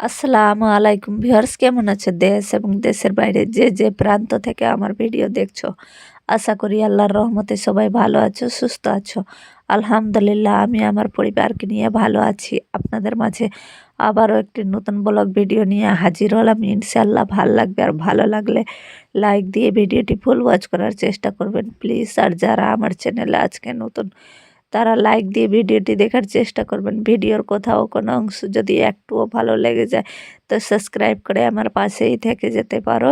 আসসালামু আলাইকুম ভিউয়ার্স, কেমন আছে দেশ এবং দেশের বাইরে যে যে প্রান্ত থেকে আমার ভিডিও দেখছ, আশা করি আল্লাহর রহমতে সবাই ভালো আছো, সুস্থ আছো। আলহামদুলিল্লাহ, আমি আমার পরিবারকে নিয়ে ভালো আছি। আপনাদের মাঝে আবারও একটি নতুন ব্লগ ভিডিও নিয়ে হাজির হলাম। ইনশাল্লাহ ভালো লাগবে আর ভালো লাগলে লাইক দিয়ে ভিডিওটি ফুল ওয়াচ করার চেষ্টা করবেন। প্লিজ, আর যারা আমার চ্যানেলে আজকে নতুন তারা লাইক দিয়ে ভিডিওটি দেখার চেষ্টা করবেন। ভিডিওর কোথাও কোনো অংশ যদি একটুও ভালো লেগে যায়, তো সাবস্ক্রাইব করে আমার পাশেই থেকে যেতে পারো।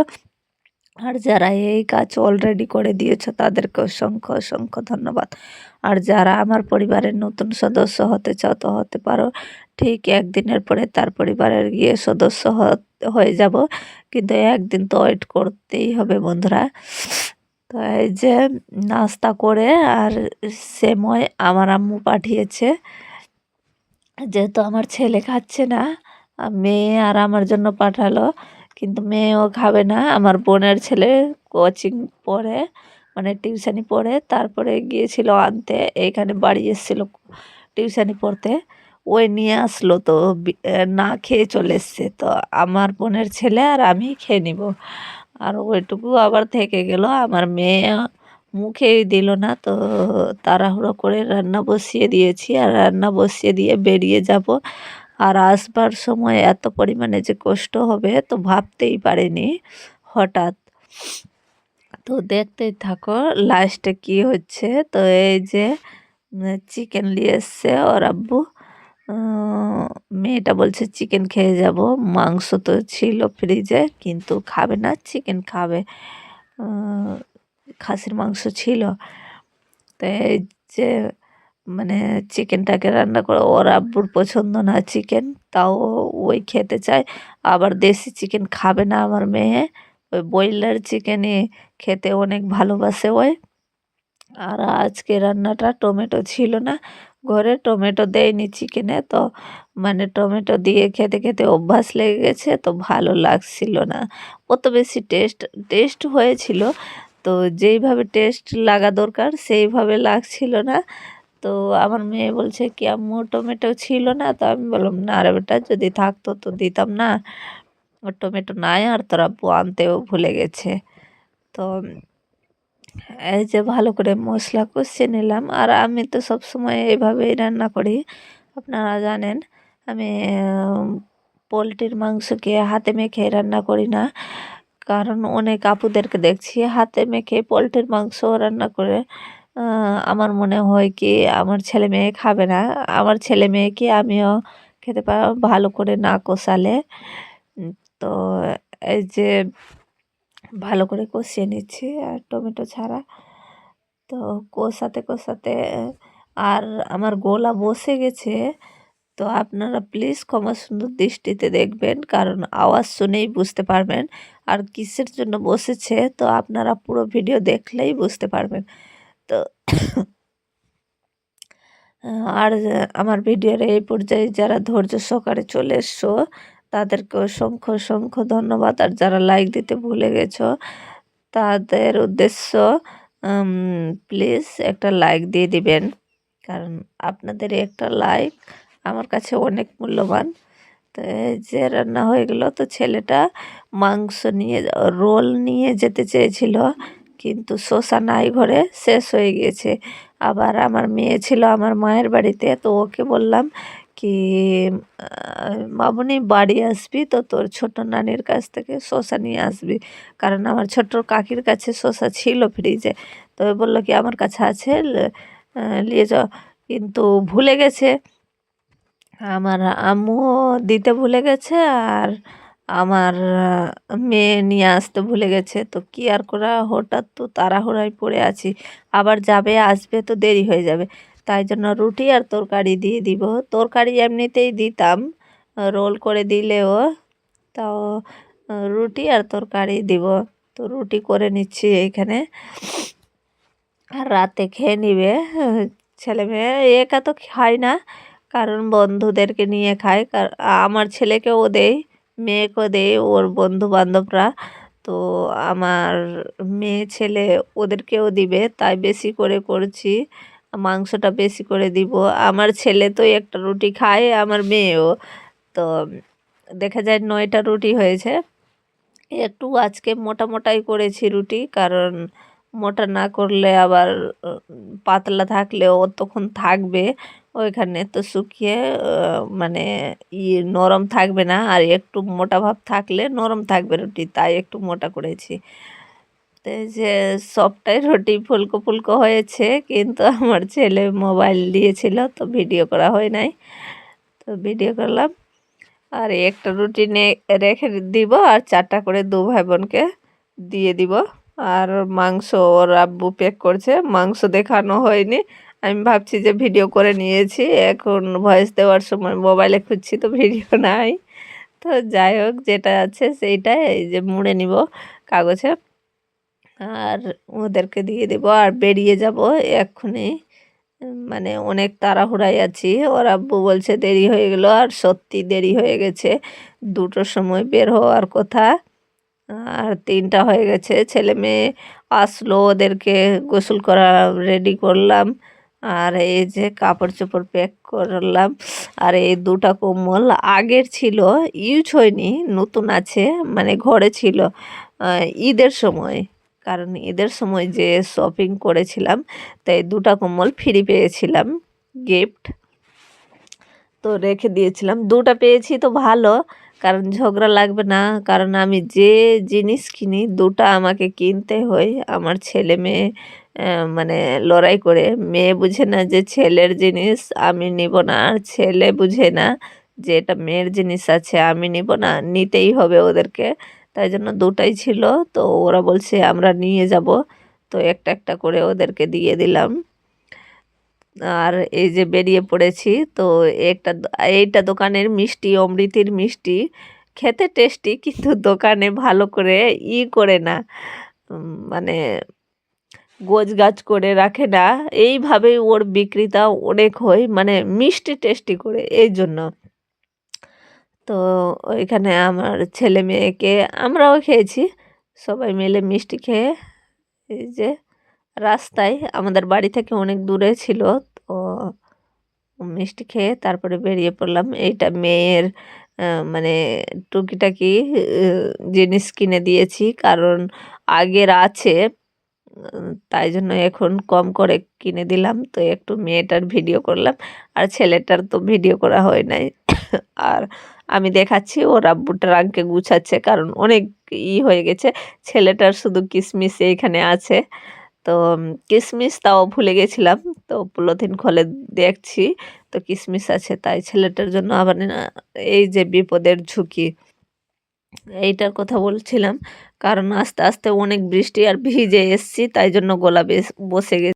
আর যারা এই কাজ অলরেডি করে দিয়েছ, তাদেরকে অসংখ্য অসংখ্য ধন্যবাদ। আর যারা আমার পরিবারের নতুন সদস্য হতে চাও, তো হতে পারো। ঠিক একদিনের পরে তার পরিবারের গিয়ে সদস্য হয়ে যাব। কিন্তু একদিন তো ওয়েট করতেই হবে বন্ধুরা। তো এই যে নাস্তা করে আর সেময় আমার আম্মু পাঠিয়েছে। যেহেতু আমার ছেলে খাচ্ছে না মেয়ে আর আমার জন্য পাঠালো, কিন্তু মেয়েও খাবে না। আমার বোনের ছেলে কোচিং পড়ে মানে টিউশানি পড়ে। তারপরে গিয়েছিল আনতে এইখানে বাড়ি এসেছিল টিউশানি পড়তে। ওই নিয়ে আসলো তো না খেয়ে চলে এসছে। তো আমার বোনের ছেলে আর আমি খেয়ে নিব। আর ওইটুকু আবার থেকে গেল। আমার মেয়ে মুখেই দিল না। তো তাড়াহুড়ো করে রান্না বসিয়ে দিয়েছি। আর রান্না বসিয়ে দিয়ে বেরিয়ে যাব। আর আসবার সময় এত পরিমাণে যে কষ্ট হবে তো ভাবতেই পারিনি হঠাৎ। তো দেখতেই থাকো লাস্টে কি হচ্ছে। তো এই যে চিকেন নিয়ে এসছে ওর আব্বু। মেয়েটা বলছে চিকেন খেয়ে যাব। মাংস তো ছিল ফ্রিজে কিন্তু খাবে না। চিকেন খাবে। খাসির মাংস ছিল। তো এই যে মানে চিকেনটাকে রান্না করে, ওর আব্বুর পছন্দ না চিকেন তাও ওই খেতে চায়। আবার দেশি চিকেন খাবে না আমার মেয়ে। ওই ব্রয়লার চিকেনই খেতে অনেক ভালোবাসে ওই। আর আজকে রান্নাটা টমেটো ছিল না। ঘরে টমেটো দেয়নি চিকেনে তো মানে টমেটো দিয়ে খেতে খেতে অভ্যাস লেগে গেছে, তো ভালো লাগছিল না। অত বেশি টেস্ট টেস্ট হয়েছিল, তো যেইভাবে টেস্ট লাগা দরকার সেইভাবে লাগছিল না। তো আমার মেয়ে বলছে, কি আম্মু, টমেটো ছিল না? তো আমি বললাম, না রে বেটা, যদি থাকতো তো দিতাম না। টমেটো নাই আর তোরা আনতেও ভুলে গেছে। তো এই যে ভালো করে মশলা কষিয়ে নিলাম। আর আমি তো সব সময় এইভাবেই রান্না করি, আপনারা জানেন। আমি পোলট্রির মাংসকে হাতে মেখে রান্না করি না। কারণ অনেক আপুদেরকে দেখছি হাতে মেখে পোলট্রির মাংস রান্না করে। আমার মনে হয় কি, আমার ছেলে মেয়ে খাবে না। আমার ছেলে মেয়েকে আমিও খেতে পার ভালো করে না কষালে। তো এই যে ভালো করে কষিয়ে নিচ্ছি, আর টমেটো ছাড়া। তো কষাতে কষাতে, আর আমার গোলা বসে গেছে। তো আপনারা প্লিজ ক্ষমা সুন্দর দৃষ্টিতে দেখবেন, কারণ আওয়াজ শুনেই বুঝতে পারবেন আর কিসের জন্য বসেছে। তো আপনারা পুরো ভিডিও দেখলেই বুঝতে পারবেন। তো আর আমার ভিডিওর এই পর্যায়ে যারা ধৈর্য সহকারে চলে এসছো তাদেরকে অসংখ্য অসংখ্য ধন্যবাদ। আর যারা লাইক দিতে ভুলে গেছো, তাদের উদ্দেশ্য প্লিজ একটা লাইক দিয়ে দিবেন। কারণ আপনাদের একটা লাইক আমার কাছে অনেক মূল্যবান। তো যে রান্না হয়ে গেল, তো ছেলেটা মাংস নিয়ে, রোল নিয়ে যেতে চেয়েছিল, কিন্তু শসা নাই ঘরে, শেষ হয়ে গিয়েছে। আবার আমার মেয়ে ছিল আমার মায়ের বাড়িতে, তো ওকে বললাম কি মামনি বাড়ি আসবি তো তোর ছোট নানির কাছ থেকে শশা নিয়ে আসবি। কারণ আমার ছোট কাকির কাছে শশা ছিল ফ্রিজে তো বলল কি, আমার কাছে আছে নিয়ে যাও। কিন্তু ভুলে গেছে। আমার আম্মুও দিতে ভুলে গেছে আর আমার মেয়ে নিয়ে আসতে ভুলে গেছে। তো কী আর করা, হঠাৎ তো তাড়াহুড়ায় পড়ে আছি। আবার যাবে, আসবে তো দেরি হয়ে যাবে। তাই জন্য রুটি আর তরকারি দিয়ে দিব। তরকারি এমনিতেই দিতাম, রোল করে দিলেও, তাও, রুটি আর তরকারি দিব। তো রুটি করে নিচ্ছি এইখানে আর রাতে খেয়ে নিবে, ছেলে মেয়ে একা তো খায় না, কারণ বন্ধুদেরকে নিয়ে খায়। আমার ছেলেকেও দেয় মেয়েকেও দেয় ওর বন্ধু বান্ধবরা তো আমার মেয়ে ছেলে ওদেরকেও দিবে, তাই বেশি করে করছি। মাংসটা বেশি করে দিব। আমার ছেলে তো একটা রুটি খায়, আমার মেয়েও। তো দেখা যায় নয়টা রুটি হয়েছে। একটু আজকে মোটা মোটাই করেছি রুটি, কারণ মোটা না করলে আবার পাতলা থাকলে তখন থাকবে ওইখানে। তো শুকিয়ে মানে ই নরম থাকবে না, আর একটু মোটা ভাব থাকলে নরম থাকবে রুটি, তাই একটু মোটা করেছি। যে সবটাই রুটি ফুলকো ফুলকো হয়েছে, কিন্তু আমার ছেলে মোবাইল দিয়েছিল, তো ভিডিও করা হয় নাই। তো ভিডিও করলাম। আর একটা রুটি রেখে দিব, আর চারটা করে দু ভাই বোনকে দিয়ে দিব। আর মাংস ওর আব্বু প্যাক করছে, মাংস দেখানো হয়নি। আমি ভাবছি যে ভিডিও করে নিয়েছি, এখন ভয়েস দেওয়ার সময় মোবাইলে খুঁজছি, তো ভিডিও নাই। তো যাই হোক, যেটা আছে সেইটাই, এই যে মুড়ে নিব কাগজে। আর ওদেরকে দিয়ে দেবো। আর বেরিয়ে যাব এক্ষুনি। মানে অনেক তাড়াহুড়ায় আছি। ওর আব্বু বলছে দেরি হয়ে গেল। আর সত্যি দেরি হয়ে গেছে। দুটোর সময় বের হওয়ার কথা। আর তিনটা হয়ে গেছে। ছেলে মেয়ে আসলো। ওদেরকে গোসল করা রেডি করলাম। আর এই যে কাপড় চোপড় প্যাক করলাম। আর এই দুটা কম্বল আগের ছিল, ইউজ হয়নি, নতুন আছে মানে ঘরে ছিল ঈদের সময়। কারণ ঈদের সময় যে শপিং করেছিলাম, তাই দুটা কম্বল ফ্রি পেয়েছিলাম গিফট তো রেখে দিয়েছিলাম। দুটা পেয়েছি তো ভালো, কারণ ঝগড়া লাগবে না। কারণ আমি যে জিনিস কিনি, দুটা আমাকে কিনতে হয়। আমার ছেলে মেয়ে মানে লড়াই করে। মেয়ে বুঝে না যে ছেলের জিনিস আমি নিব না, আর ছেলে বুঝে না যে এটা মেয়ের জিনিস আছে, আমি নিব না। নিতেই হবে ওদেরকে। তাই জন্য দুটাই ছিল। তো ওরা বলছে, আমরা নিয়ে যাব। তো একটা একটা করে ওদেরকে দিয়ে দিলাম। আর এই যে বেরিয়ে পড়েছি, তো একটা এইটা দোকানের মিষ্টি, অমৃতির মিষ্টি। খেতে টেস্টি, কিন্তু দোকানে ভালো করে ই করে না। মানে গোজ গাছ করে রাখে না। এইভাবেই ওর বিক্রিটা অনেক হয় মানে মিষ্টি টেস্টি করে, এই জন্য। তো ওইখানে আমার ছেলে মেয়েকে আমরাও খেয়েছি। সবাই মিলে মিষ্টি খেয়ে এই যে রাস্তায় আমাদের বাড়ি থেকে অনেক দূরে ছিল, তো মিষ্টি খেয়ে তারপরে বেরিয়ে পড়লাম। এইটা মেয়ের মানে টুকিটাকি জিনিস কিনে দিয়েছি, কারণ আগের আছে, তাই জন্য এখন কম করে কিনে দিলাম। তো একটু মেয়েটার ভিডিও করলাম, আর ছেলেটার তো ভিডিও করা হয় নাই। আর আমি দেখাচ্ছি ওর আব্বু ট্রাঙ্কে গুছাচ্ছে কারণ অনেক ই হয়ে গেছে। ছেলেটার শুধু কিসমিস এইখানে আছে। তো কিসমিস তাও ভুলে গেছিলাম। তো পলিথিন খুলে দেখছি, তো কিসমিস আছে তাই ছেলেটার জন্য আবার এই যে বিপদের ঝুঁকি। এইটার কথা বলছিলাম, কারণ আস্তে আস্তে অনেক বৃষ্টি আর ভিজে এসছি, তাই জন্য গলা বেশ বসে গেছে।